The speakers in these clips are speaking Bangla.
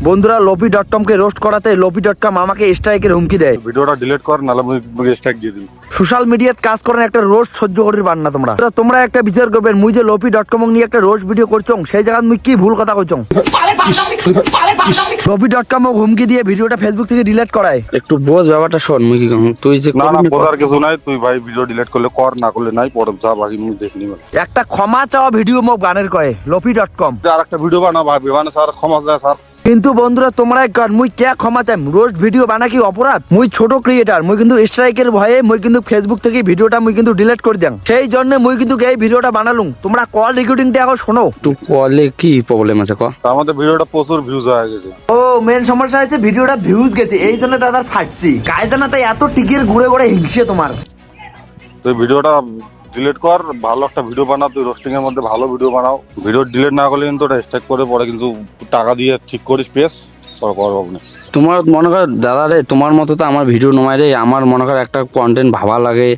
বন্ধুরা লোপি ডট কমকে রোস্ট করাতে লোপি ডট কম আমাকে স্ট্রাইকের হুমকি দেয়। ভিডিওটা ডিলিট কর নাহলে মুই স্ট্রাইক দিয়ে দিবি। সোশ্যাল মিডিয়াত কাজ করেন একটা রোস্ট সহ্য করির পার না তোমরা। তোমরা- একটা বিচার করবেন মুই যে লোপি ডট কম নিয়ে একটা রোস্ট ভিডিও করছ সেই জায়গায় মুই কি ভুল কথা কইছো লোপি ডট কম হুমকি দিয়ে ভিডিওটা ফেসবুক থেকে ডিলিট করায়। একটু বোঝ ব্যাপারটা শোন মুই কি কম? তুই যে না না বোঝার কিছু নাই তুই ভাই ভিডিও ডিলিট করলে কর না করলে নাই পরে যা বাকি মুই দেখে নিবেন একটা ক্ষমা চাওয়া ভিডিও মোক গানের কয়ে লোপি ডট কম আর একটা ভিডিও বানা ভাবি মানে স্যার ক্ষমা দেয় স্যার। কিন্তু বন্ধুরা তোমরা কর মুই কে ক্ষমা চাই রোজ ভিডিও বানা কি অপরাধ? মুই ছোট ক্রিয়েটার মুই কিন্তু স্ট্রাইকের ভয়ে মুই কিন্তু ফেসবুক থেকে ভিডিওটা মুই কিন্তু ডিলিট করে দিলাম সেই জন্য মুই কিন্তু এই ভিডিওটা বানালুম। তোমরা কল রেকর্ডিংটা এখন শোনো। তো কলে কি প্রবলেম আছে ক? মধ্যে ভিডিওটা প্রচুর ভিউজ হয়ে গেছে। ও মেন সমস্যা হচ্ছে ভিডিওটা ভিউজ গেছে। এই জন্য দাদার ফাটছি। তাই এত টিকির ঘুরে ঘুরে হিংসে তোমার? তুই ভিডিওটা ডিলিট কর ভালো একটা ভিডিও বানা তুই রোস্টিং এর মধ্যে ভালো ভিডিও বানাও। ভিডিও ডিলিট না করলে কিন্তু ওটা স্ট্রাইক করে পরে কিন্তু টাকা দিয়ে ঠিক করিস পেস করব তোমার মনে কর দাদা রে তোমার মতো তো আমার ভিডিও নমাই রে আমার মনে কর একটা কন্টেন্ট ভাবা লাগে।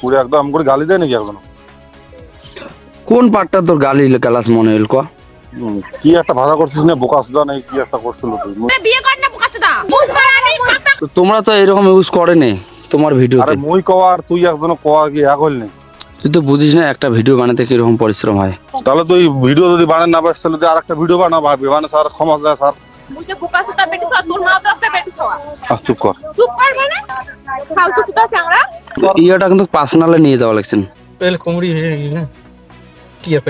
পুরো একদম করে গালি দেয় নাকি এখন? কোন পার্টটা তোর গালি গালাস মনে হইল ক? কি একটা ভাড়া করছিস না বোকা সুদা নেই কি একটা করছিল তুই? বিয়ে কর না তো তোমরা তো এরকম ইউজ করে নে তোমার ভিডিওতে আরে মুই কওয়া আর তুই একজন কওয়া কি এক হইল নেই তুই তো বুঝিস না একটা ভিডিও বানাতে কীরকম পরিশ্রম হয়। তাহলে তুই ভিডিও যদি বানান না পারিস তাহলে আর একটা ভিডিও বানা ভাবি। মানে স্যার ক্ষমা স্যার। হ্যাঁ, চুপ কর। চুপ কর মানে? ফালতু সুতা চাংরা ইয়েটা কিন্তু পার্সোনালে নিয়ে যাওয়া লাগছেন পেল না? কি আর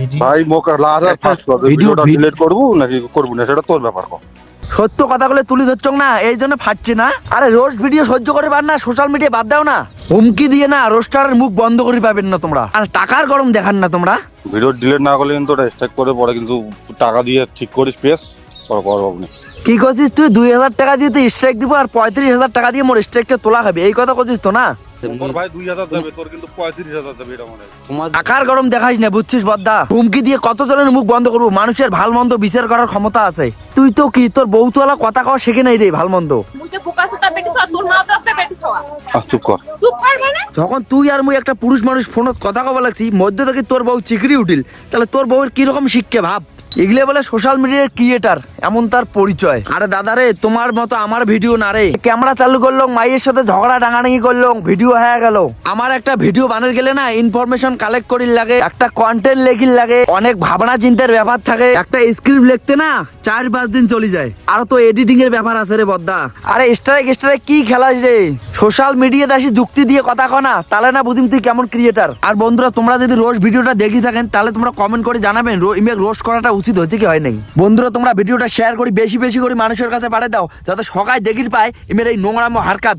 ভিডিও? ভাই মোকা লারা ফাস্ট কর ভিডিওটা ডিলিট করব নাকি করব না সেটা তোর ব্যাপার কর। সত্য কথা কথাগুলো তুলি ধরছ না, এই জন্য ফাটছে না। আরে রোস্ট ভিডিও সহ্য করে পার না সোশ্যাল মিডিয়া বাদ দাও না। হুমকি দিয়ে না, রোস্টারের মুখ বন্ধ করে পাবেন না তোমরা। আর টাকার গরম দেখান না তোমরা। ভিডিও ডিলিট না করলে কিন্তু স্ট্রাইক করে পরে কিন্তু টাকা দিয়ে ঠিক করিস, পেস। কি করছিস তুই? দুই হাজার টাকা দিয়ে তুই স্ট্রাইক দিব আর পঁয়ত্রিশ হাজার টাকা দিয়ে মোর স্ট্রাইকটা তোলা খাবি এই কথা করছিস তো না? তোর ভাই দুই হাজার দেবে তোর কিন্তু পঁয়ত্রিশ হাজার দেবে এটা। তোমার টাকার গরম না বুঝছিস বদ্দা? হুমকি দিয়ে কত জনের মুখ বন্ধ করব? মানুষের ভালো মন্দ বিচার করার ক্ষমতা আছে। তুই তো কি তোর বউতলা কথা কওয়া শেখে নাই রে ভালো মন্দ? মানে? যখন তুই আর মুই একটা পুরুষ মানুষ ফোনত কথা কবা লাগছি মধ্যে থেকে তোর বউ চিকরি উঠিল। তাহলে তোর বউয়ের কীরকম শিক্ষা ভাব? এগুলো বলে সোশ্যাল মিডিয়ার ক্রিয়েটার এমন তার পরিচয়। আরে দাদা রে তোমার মতো আমার ভিডিও না রে। ক্যামেরা চালু করল মাইয়ের সাথে ঝগড়া ডাঙাডাঙি করল ভিডিও হয়ে গেল। আমার একটা ভিডিও বানার গেলে না ইনফরমেশন কালেক্ট করির লাগে। একটা কন্টেন্ট লেখির লাগে অনেক ভাবনা চিন্তার ব্যাপার থাকে। একটা স্ক্রিপ্ট লিখতে না চার পাঁচ দিন চলে যায়। আর তো এডিটিং এর ব্যাপার আছে রে বদ্দা। আরে স্ট্রাইক স্ট্রাইক কি খেলাস রে? সোশ্যাল মিডিয়াতে আসি যুক্তি দিয়ে কথা কনা তাহলে না বুঝিম তুই কেমন ক্রিয়েটার আর বন্ধুরা তোমরা যদি রোজ ভিডিওটা দেখি থাকেন তাহলে তোমরা কমেন্ট করে জানাবেন রোস্ট করাটা উচিত হচ্ছে কি হয় নাই বন্ধুরা, তোমরা ভিডিওটা শেয়ার করি বেশি বেশি করে মানুষের কাছে পাঠিয়ে দাও, যাতে সবাই দেখির পায় এমের এই নোংরামো হারকাত।